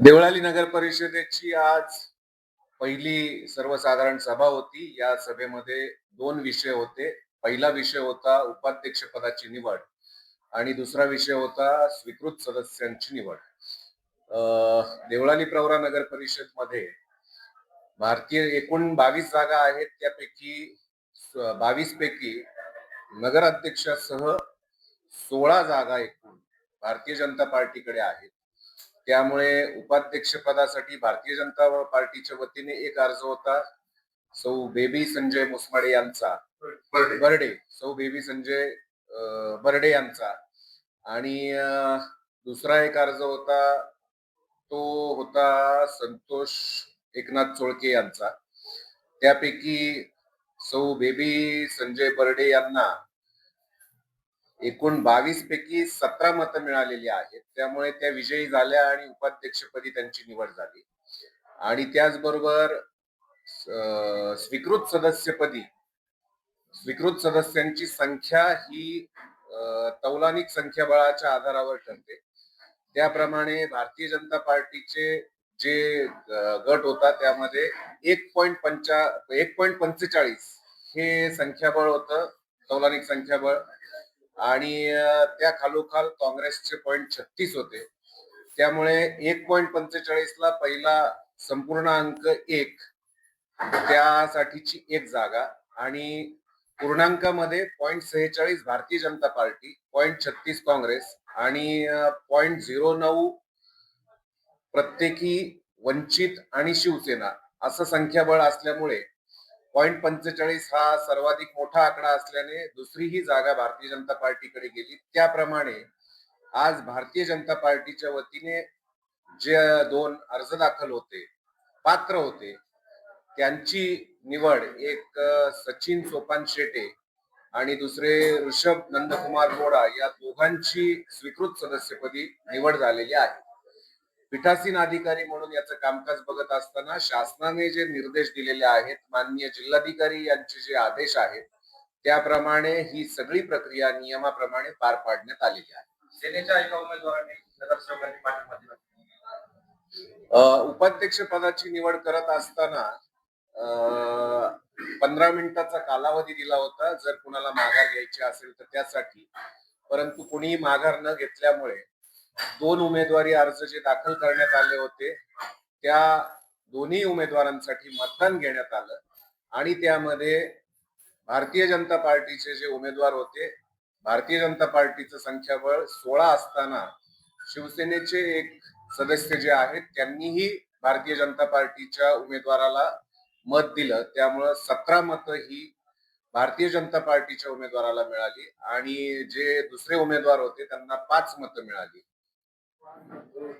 देवळाली नगर परिषदेची आज पहिली सर्वसाधारण सभा होती. या सभेमध्ये दोन विषय होते. पहिला विषय होता उपाध्यक्ष पदाची निवड आणि दुसरा विषय होता स्वीकृत सदस्यांची निवड. अं, देवळाली प्रवरा नगर परिषदमध्ये भारतीय एकूण बावीस जागा आहेत. त्यापैकी बावीस पैकी नगराध्यक्षासह सोळा जागा एकूण भारतीय जनता पार्टीकडे आहेत. त्यामुळे उपाध्यक्ष पदासाठी भारतीय जनता पार्टीच्या वतीने एक अर्ज होता सौ बेबी संजय मुसमाडे यांचा. बर्डे. सौ बेबी संजय बर्डे यांचा. आणि दुसरा एक अर्ज होता तो होता संतोष एकनाथ चोळके यांचा. त्यापैकी सौ बेबी संजय बर्डे यांना एकूण बावीस पैकी सतरा मतं मिळालेली आहेत. त्यामुळे त्या विजयी झाल्या आणि उपाध्यक्षपदी त्यांची निवड झाली. आणि त्याचबरोबर स्वीकृत सदस्यपदी स्वीकृत सदस्यांची संख्या ही तौलानिक संख्याबळाच्या आधारावर ठरते. त्याप्रमाणे भारतीय जनता पार्टीचे जे गट होता त्यामध्ये एक पॉईंट पंचा एक पॉईंट पंचेचाळीस हे संख्याबळ होतं तौलानिक संख्याबळ. आणि त्या खालोखाल काँग्रेसचे पॉईंट छत्तीस होते. त्यामुळे एक पॉईंट पंचेचाळीस ला पहिला संपूर्ण अंक एक. त्यासाठीची एक जागा. आणि पूर्णांकामध्ये पॉईंट सेहेचाळीस भारतीय जनता पार्टी पॉईंट छत्तीस काँग्रेस आणि पॉईंट झिरो नऊ प्रत्येकी वंचित आणि शिवसेना असं संख्याबळ असल्यामुळे पॉईंट पंचेचाळीस हा सर्वाधिक मोठा आकडा असल्याने दुसरी ही जागा भारतीय जनता पार्टीकडे गेली. त्याप्रमाणे आज भारतीय जनता पार्टीच्या वतीने जे दोन अर्ज दाखल होते पात्र होते त्यांची निवड एक सचिन सोपान शेटे आणि दुसरे ऋषभ नंदकुमार गोडा या दोघांची स्वीकृत सदस्यपदी निवड झालेली आहे. पीठासीन अधिकारी म्हणून याचं कामकाज बघत असताना शासनाने जे निर्देश दिलेले आहेत माननीय जिल्हाधिकारी यांचे जे आदेश आहेत त्याप्रमाणे ही सगळी प्रक्रिया नियमाप्रमाणे पार पाडण्यात आलेली आहे. सेनेच्या एका उमेदवाराने नगरसेवकांनी पाठिंबा उपाध्यक्ष पदाची निवड करत असताना पंधरा मिनिटाचा कालावधी दिला होता. जर कुणाला माघार घ्यायची असेल तर त्यासाठी. परंतु कुणीही माघार न घेतल्यामुळे दोन उमेदवारी अर्ज जे दाखल करण्यात आले होते त्या दोन्ही उमेदवारांसाठी मतदान घेण्यात आलं आणि त्यामध्ये भारतीय जनता पार्टीचे जे उमेदवार होते भारतीय जनता पार्टीचं संख्याबळ सोळा असताना शिवसेनेचे एक सदस्य जे आहेत त्यांनीही भारतीय जनता पार्टीच्या उमेदवाराला मत दिलं. त्यामुळं सतरा मतं ही भारतीय जनता पार्टीच्या उमेदवाराला मिळाली आणि जे दुसरे उमेदवार होते त्यांना पाच मतं मिळाली. I'm not doing.